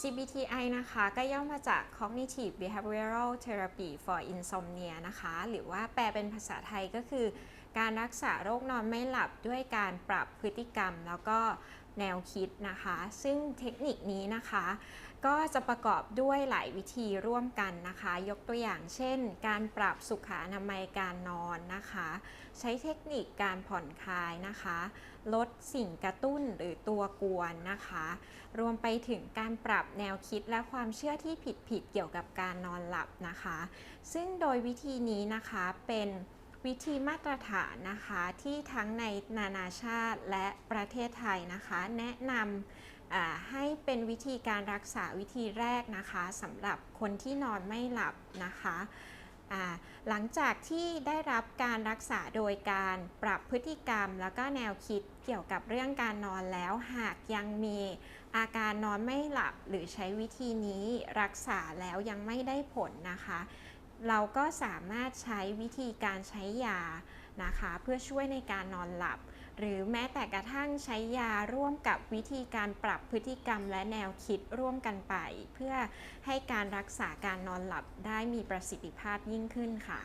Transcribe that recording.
CBTI นะคะ ก็ย่อมาจาก Cognitive Behavioral Therapy for Insomnia นะคะ หรือว่าแปลเป็นภาษาไทยก็คือ การรักษาโรคนอนไม่หลับด้วยการปรับพฤติกรรม แล้วก็แนวคิดนะคะ ซึ่งเทคนิคนี้นะคะ ก็จะประกอบด้วยหลายวิธีร่วมกันนะคะ ยกตัวอย่างเช่น การปรับสุขอนามัยการนอนนะคะ ใช้เทคนิคการผ่อนคลายนะคะ ลดสิ่งกระตุ้นหรือตัวกวนนะคะ รวมไปถึงการปรับแนวคิดและความเชื่อที่ผิดๆเกี่ยวกับการนอนหลับนะคะ ซึ่งโดยวิธีนี้นะคะเป็น วิธีมาตรฐานนะคะที่ทั้งในนานาชาติและประเทศไทยนะคะ แนะนำให้เป็นวิธีการรักษาวิธีแรกนะคะสำหรับคนที่นอนไม่หลับนะคะหลังจากที่ได้รับการรักษาโดยการปรับพฤติกรรม แล้วก็แนวคิดเกี่ยวกับเรื่องการนอนแล้ว หากยังมีอาการนอนไม่หลับหรือใช้วิธีนี้รักษาแล้วยังไม่ได้ผลนะคะ เราก็สามารถใช้วิธีการใช้ยานะคะ เพื่อช่วยในการนอนหลับ หรือแม้แต่กระทั่งใช้ยาร่วมกับวิธีการปรับพฤติกรรมและแนวคิดร่วมกันไป เพื่อให้การรักษาการนอนหลับได้มีประสิทธิภาพยิ่งขึ้นค่ะ